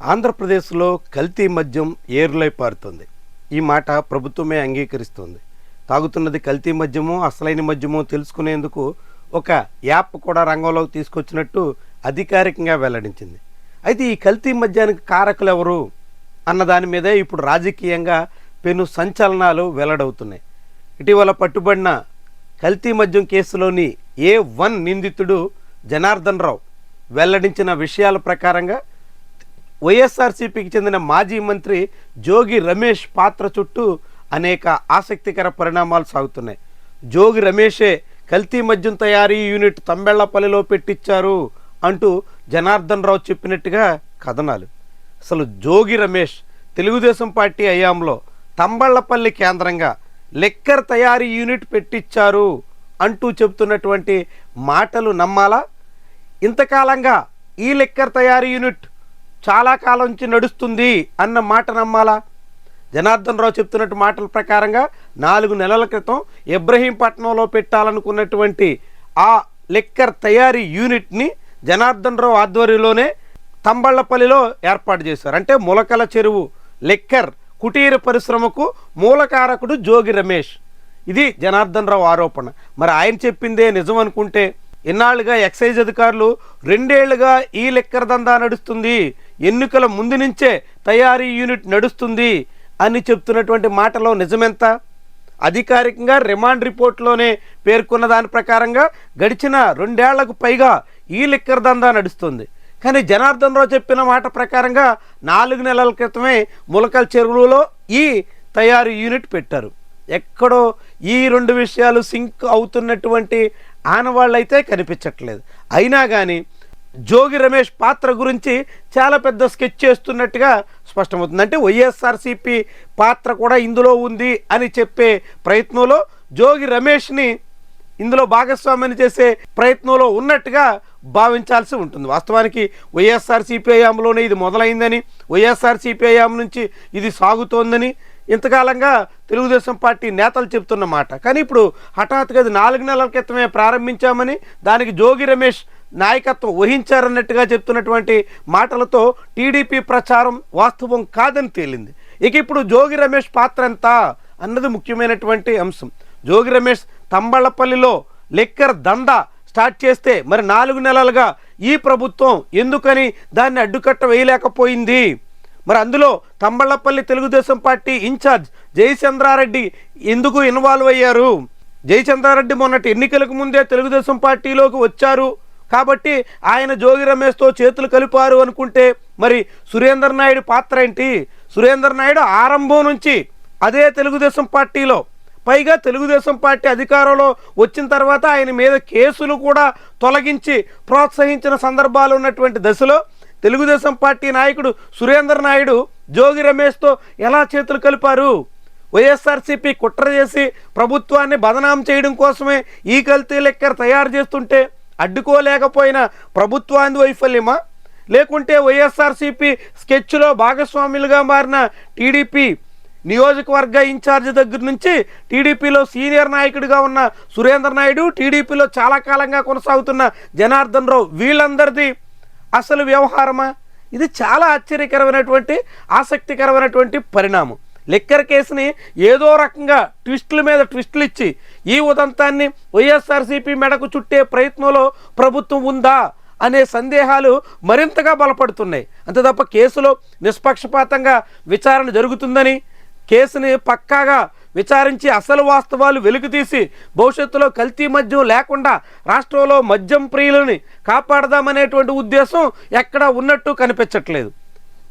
ఆంధ్రప్రదేశ్లో కల్తీ మద్యం ఏరులై పారుతుంది. ఈ మాట ప్రభుత్వమే అంగీకరిస్తుంది. తాగుతున్నది కల్తీ మద్యమో అసలైన మద్యమో తెలుసుకునేందుకు ఒక యాప్ కూడా రంగంలోకి తీసుకొచ్చినట్టు అధికారికంగా వెల్లడించింది. అయితే ఈ కల్తీ మద్యానికి కారకులు ఎవరు అన్న దాని మీదే ఇప్పుడు రాజకీయంగా పెను సంచలనాలు వెల్లడవుతున్నాయి. ఇటీవల పట్టుబడిన కల్తీ మద్యం కేసులోని ఏ వన్ నిందితుడు జనార్దన్ రావు వెల్లడించిన విషయాల ప్రకారంగా వైఎస్ఆర్సీపీకి చెందిన మాజీ మంత్రి జోగి రమేష్ పాత్ర చుట్టూ అనేక ఆసక్తికర పరిణామాలు సాగుతున్నాయి. జోగి రమేషే కల్తీ మద్యం తయారీ యూనిట్ తంబెళ్ళపల్లిలో పెట్టించారు అంటూ జనార్దన్ రావు చెప్పినట్టుగా కథనాలు. అసలు జోగి రమేష్ తెలుగుదేశం పార్టీ హయాంలో తంబళ్ళపల్లి కేంద్రంగా లెక్కర్ తయారీ యూనిట్ పెట్టించారు అంటూ చెబుతున్నటువంటి మాటలు నమ్మాలా? ఇంతకాలంగా ఈ లెక్కర్ తయారీ యూనిట్ చాలా కాలం నుంచి నడుస్తుంది అన్న మాట నమ్మాలా? జనార్దన్ రావు చెప్తున్నట్టు మాటల ప్రకారంగా నాలుగు నెలల క్రితం ఇబ్రహీంపట్నంలో పెట్టాలనుకున్నటువంటి ఆ లెక్కర్ తయారీ యూనిట్ని జనార్దన్ రావు ఆధ్వర్యంలోనే తంబళ్ళపల్లిలో ఏర్పాటు చేశారు. అంటే ములకల చెరువు లెక్కర్ కుటీర పరిశ్రమకు మూలకారకుడు జోగి రమేష్. ఇది జనార్దన్ రావు ఆరోపణ. మరి ఆయన చెప్పిందే నిజం అనుకుంటే ఇన్నాళ్ళుగా ఎక్సైజ్ అధికారులు రెండేళ్ళుగా ఈ లిక్కర్ దందా నడుస్తుంది. ఎన్నికల ముందు నుంచే తయారీ యూనిట్ నడుస్తుంది అని చెప్తున్నటువంటి మాటలో నిజమెంత? అధికారికంగా రిమాండ్ రిపోర్ట్లోనే పేర్కొన్న దాని ప్రకారంగా గడిచిన రెండేళ్ళకు పైగా ఈ లిక్కర్ దందా నడుస్తుంది. కానీ జనార్దన్ రావు చెప్పిన మాట ప్రకారంగా నాలుగు నెలల క్రితమే ములకల్ చెరువులో ఈ తయారీ యూనిట్ పెట్టారు. ఎక్కడో ఈ రెండు విషయాలు సింక్ అవుతున్నటువంటి ఆనవాళ్ళైతే కనిపించట్లేదు. అయినా కానీ జోగి రమేష్ పాత్ర గురించి చాలా పెద్ద స్కెచ్ చేస్తున్నట్టుగా స్పష్టమవుతుంది. అంటే వైఎస్ఆర్సీపీ పాత్ర కూడా ఇందులో ఉంది అని చెప్పే ప్రయత్నంలో జోగి రమేష్ని ఇందులో భాగస్వామ్యం చేసే ప్రయత్నంలో ఉన్నట్టుగా భావించాల్సి ఉంటుంది. వాస్తవానికి వైఎస్ఆర్ హయాంలోనే ఇది మొదలైందని వైఎస్ఆర్ హయాం నుంచి ఇది సాగుతోందని ఇంతకాలంగా తెలుగుదేశం పార్టీ నేతలు చెప్తున్న మాట. కానీ ఇప్పుడు హఠాత్తుగా అది నాలుగు నెలల క్రితమే ప్రారంభించామని దానికి జోగి రమేష్ నాయకత్వం వహించారన్నట్టుగా చెప్తున్నటువంటి మాటలతో టీడీపీ ప్రచారం వాస్తవం కాదని తేలింది. ఇక ఇప్పుడు జోగి రమేష్ పాత్ర ఎంత అన్నది ముఖ్యమైనటువంటి అంశం. జోగి రమేష్ తంబళ్ళపల్లిలో లెక్కర్ దందా స్టార్ట్ చేస్తే మరి నాలుగు నెలలుగా ఈ ప్రభుత్వం ఎందుకని దాన్ని అడ్డుకట్ట వేయలేకపోయింది? మరి అందులో Thamballapalli Telugu Desam party in charge Jayachandra Reddy ఎందుకు ఇన్వాల్వ్ అయ్యారు? జయచంద్రారెడ్డి మొన్నటి ఎన్నికలకు ముందే తెలుగుదేశం పార్టీలోకి వచ్చారు. కాబట్టి ఆయన జోగి రమేష్తో చేతులు కలిపారు అనుకుంటే మరి సురేందర్ నాయుడు పాత్ర ఏంటి? సురేందర్ నాయుడు ఆరంభం నుంచి అదే తెలుగుదేశం పార్టీలో. పైగా తెలుగుదేశం పార్టీ అధికారంలో వచ్చిన తర్వాత ఆయన మీద కేసులు కూడా తొలగించి ప్రోత్సహించిన సందర్భాలు ఉన్నటువంటి దశలో తెలుగుదేశం పార్టీ నాయకుడు సురేందర్ నాయుడు జోగి రమేష్తో ఎలా చేతులు కలిపారు? వైఎస్ఆర్సీపీ కుట్ర చేసి ప్రభుత్వాన్ని బదనాం చేయడం కోసమే ఈ కల్తీ లెక్కర్ తయారు చేస్తుంటే అడ్డుకోలేకపోయిన ప్రభుత్వాన్ని వైఫల్యమా? లేకుంటే వైఎస్ఆర్సీపీ స్కెచ్లో భాగస్వాములుగా మారిన టీడీపీ నియోజకవర్గ ఇన్ఛార్జ్ దగ్గర నుంచి టీడీపీలో సీనియర్ నాయకుడిగా ఉన్న సురేందర్ నాయుడు టీడీపీలో చాలా కాలంగా కొనసాగుతున్న జనార్దన్ రావు వీళ్ళందరిది అసలు వ్యవహారమా? ఇది చాలా ఆశ్చర్యకరమైనటువంటి ఆసక్తికరమైనటువంటి పరిణామం. లెక్కర్ కేసుని ఏదో రకంగా ట్విస్టుల మీద ట్విస్టులు ఇచ్చి ఈ ఉదంతాన్ని వైఎస్ఆర్సీపీ మెడకు చుట్టే ప్రయత్నంలో ప్రభుత్వం ఉందా అనే సందేహాలు మరింతగా బలపడుతున్నాయి. అంతే తప్ప కేసులో నిష్పక్షపాతంగా విచారణ జరుగుతుందని కేసుని పక్కాగా విచారించి అసలు వాస్తవాలు వెలుగుతీసి భవిష్యత్తులో కల్తీ మద్యం లేకుండా రాష్ట్రంలో మద్యం ప్రియులని కాపాడదామనేటువంటి ఉద్దేశం ఎక్కడ ఉన్నట్టు కనిపించట్లేదు.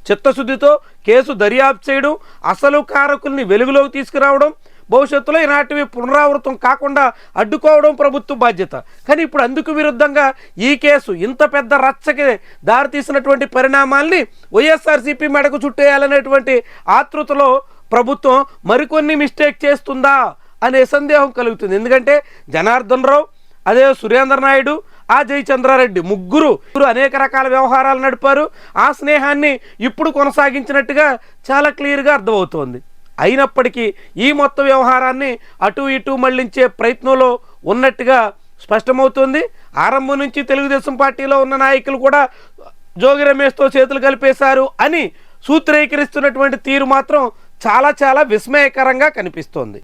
చిత్తశుద్ధితో కేసు దర్యాప్తు చేయడం అసలు కారకుల్ని వెలుగులోకి తీసుకురావడం భవిష్యత్తులో ఇలాంటివి పునరావృతం కాకుండా అడ్డుకోవడం ప్రభుత్వ బాధ్యత. కానీ ఇప్పుడు అందుకు విరుద్ధంగా ఈ కేసు ఇంత పెద్ద రచ్చకి దారితీసినటువంటి పరిణామాల్ని వైఎస్ఆర్సీపీ మెడకు చుట్టేయాలనేటువంటి ఆతృతలో ప్రభుత్వం మరికొన్ని మిస్టేక్ చేస్తుందా అనే సందేహం కలుగుతుంది. ఎందుకంటే జనార్దన్ రావు అదే సురేంద్ర నాయుడు ఆ జయచంద్రారెడ్డి ముగ్గురు అనేక రకాల వ్యవహారాలు నడిపారు. ఆ స్నేహాన్ని ఇప్పుడు కొనసాగించినట్టుగా చాలా క్లియర్గా అర్థమవుతోంది. అయినప్పటికీ ఈ మొత్తం వ్యవహారాన్ని అటు ఇటు మళ్ళించే ప్రయత్నంలో ఉన్నట్టుగా స్పష్టమవుతుంది. ఆరంభం నుంచి తెలుగుదేశం పార్టీలో ఉన్న నాయకులు కూడా జోగి రమేష్తో చేతులు కలిపేశారు అని సూత్రీకరిస్తున్నటువంటి తీరు మాత్రం చాలా చాలా విస్మయకరంగా కనిపిస్తోంది.